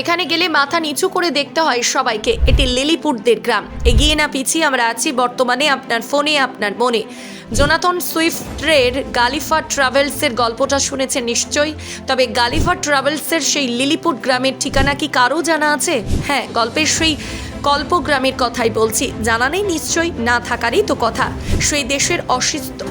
এখানে গেলে মাথা নিচু করে দেখতে হয় সবাইকে। এটি লিলিপুটদের গ্রাম। এগিয়ে না পিছিয়ে আমরা আছি বর্তমানে আপনার ফোনে, আপনার মনে। জোনাথন সুইফটের গালিফা ট্রাভেলসের গল্পটা শুনেছেন নিশ্চয়ই, তবে গালিফা ট্রাভেলসের সেই লিলিপুট গ্রামের ঠিকানা কি কারও জানা আছে? হ্যাঁ গল্পের সেই কল্প গ্রামের কথাই বলছি। জানা নেই নিশ্চয়ই, না থাকারই তো কথা। সেই দেশের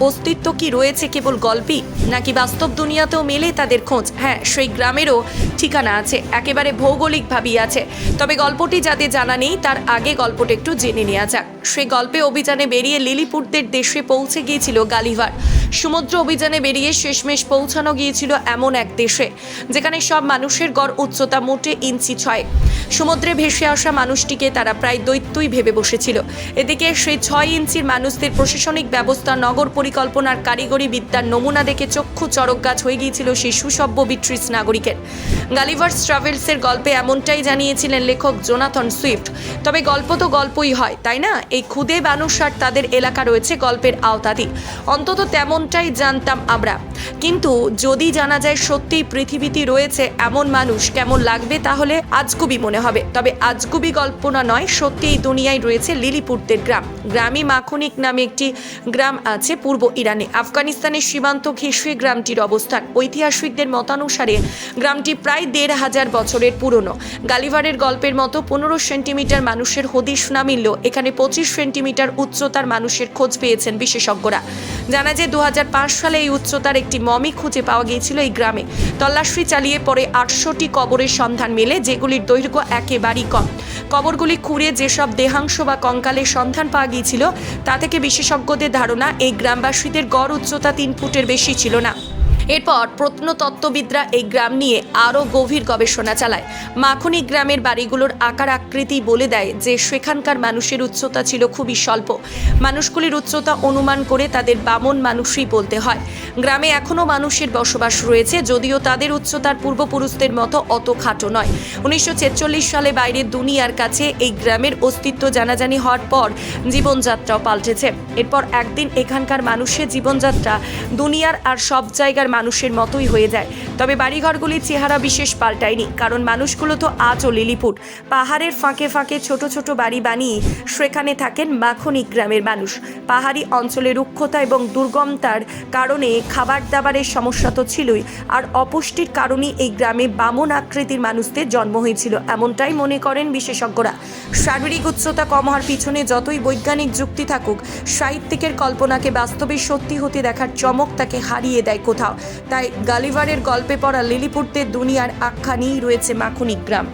অস্তিত্ব কি রয়েছে কেবল গল্পই, নাকি বাস্তব দুনিয়াতেও মেলে তাদের খোঁজ? হ্যাঁ সেই গ্রামেরও ঠিকানা আছে, একেবারে ভৌগোলিকভাবেই আছে। তবে গল্পটি যাদের জানা নেই, তার আগে গল্পটা একটু জেনে নেওয়া যাক। সে গল্পে অভিযানে বেরিয়ে লিলিপুটদের দেশে পৌঁছে গিয়েছিল গালিভার। সমুদ্র অভিযানে বেরিয়ে শেষমেশ পৌঁছানো গিয়েছিল এমন এক দেশে, যেখানে সব মানুষের গড় উচ্চতা মোটে ইঞ্চি ছয়। সমুদ্রে ভেসে আসা মানুষটিকে তারা প্রায় দৈত্যই ভেবে বসেছিল। এদিকে সেই ছয় ইঞ্চির মানুষদের প্রশাসনিক ব্যবস্থা, নগর পরিকল্পনার কারিগরি বিদ্যার নমুনা দেখে চক্ষু চরক গাছ হয়ে গিয়েছিল সেই সুসভ্য বিট্রিস নাগরিকের। গালিভার্স ট্রাভেলসের গল্পে এমনটাই জানিয়েছিলেন লেখক জোনাথন সুইফট। তবে গল্প তো গল্পই হয়, তাই না? এই খুদে মানুষ আর তাদের এলাকা রয়েছে গল্পের আওতাধীন। অন্তত তেমনটাই জানতাম আমরা। কিন্তু যদি জানা যায় সত্যিই পৃথিবীতে রয়েছে এমন মানুষ, কেমন লাগবে তাহলে আজগুবি মনে হবে। তবে আজগুবি কল্পনা নয় সত্যি এই দুনিয়ায় রয়েছে লিলিপুটদের গ্রাম। গ্রামই মাখনিক নামে একটি গ্রাম আছে পূর্ব ইরানে। আফগানিস্তানের সীমান্ত ঘেঁষে গ্রামটির অবস্থান। ঐতিহাসিকদের মতানুসারে গ্রামটি প্রায় দেড় হাজার বছরের পুরনো। গালিভারের গল্পের মতো পনেরো সেন্টিমিটার মানুষের হদিশ না মিললেও এখানে পঁচিশ সেন্টিমিটার উচ্চতার মানুষের খোঁজ পেয়েছেন বিশেষজ্ঞরা। জানা যায় দু সালে এই উচ্চতার একটি মমি খুঁজে পাওয়া গিয়েছিল এই গ্রামে। তল্লাশি চালিয়ে পরে আটশোটি কবরের সন্ধান মেলে, যেগুলির দৈর্ঘ্য একেবারেই কম। কবরগুলি খুঁড়ে যেসব দেহাংশ বা কঙ্কালের সন্ধান পাওয়া গিয়েছিল, তা থেকে বিশেষজ্ঞদের ধারণা, এই গ্রামবাসীদের গড় উচ্চতা তিন ফুটের বেশি ছিল না। এরপর প্রত্নতত্ত্ববিদরা এই গ্রাম নিয়ে আরও গভীর গবেষণা চালায়। মাখনি গ্রামের বাড়িগুলোর আকার আকৃতি বলে দেয় যে, সেখানকার মানুষের উচ্চতা ছিল খুবই স্বল্প। মানুষগুলির উচ্চতা অনুমান করে তাদের বামন মানুষই বলতে হয়। গ্রামে এখনও মানুষের বসবাস রয়েছে, যদিও তাদের উচ্চতার পূর্বপুরুষদের মতো অত খাটো নয়। উনিশশো সালে বাইরের দুনিয়ার কাছে এই গ্রামের অস্তিত্ব জানাজানি হওয়ার পর জীবনযাত্রাও পাল্টেছে। এরপর একদিন এখানকার মানুষের জীবনযাত্রা দুনিয়ার আর সব জায়গার মানুষের মতোই হয়ে যায়। তবে বাড়িঘরগুলির চেহারা বিশেষ পাল্টায়নি, কারণ মানুষগুলো তো আজও লিলিপুট। পাহাড়ের ফাঁকে ফাঁকে ছোট ছোট বাড়ি বানিয়ে সেখানে থাকেন মাখনি গ্রামের মানুষ। পাহাড়ি অঞ্চলে রুক্ষতা এবং দুর্গমতার কারণে খাবার দাবারের সমস্যা তো ছিলই, আর অপুষ্টির কারণে এই গ্রামে বামন আকৃতির মানুষদের জন্ম হয়েছিল, এমনটাই মনে করেন বিশেষজ্ঞরা। শারীরিক উচ্চতা কম হওয়ার পিছনে যতই বৈজ্ঞানিক যুক্তি থাকুক, সাহিত্যিকের কল্পনাকে বাস্তবে সত্যি হতে দেখার চমক তাকে হারিয়ে দেয় কোথাও। তাই গালিভারের গল্পে পড়া লিলিপুরদের দুনিয়ার আখ্যানেই রয়েছে মাখনিক গ্রাম।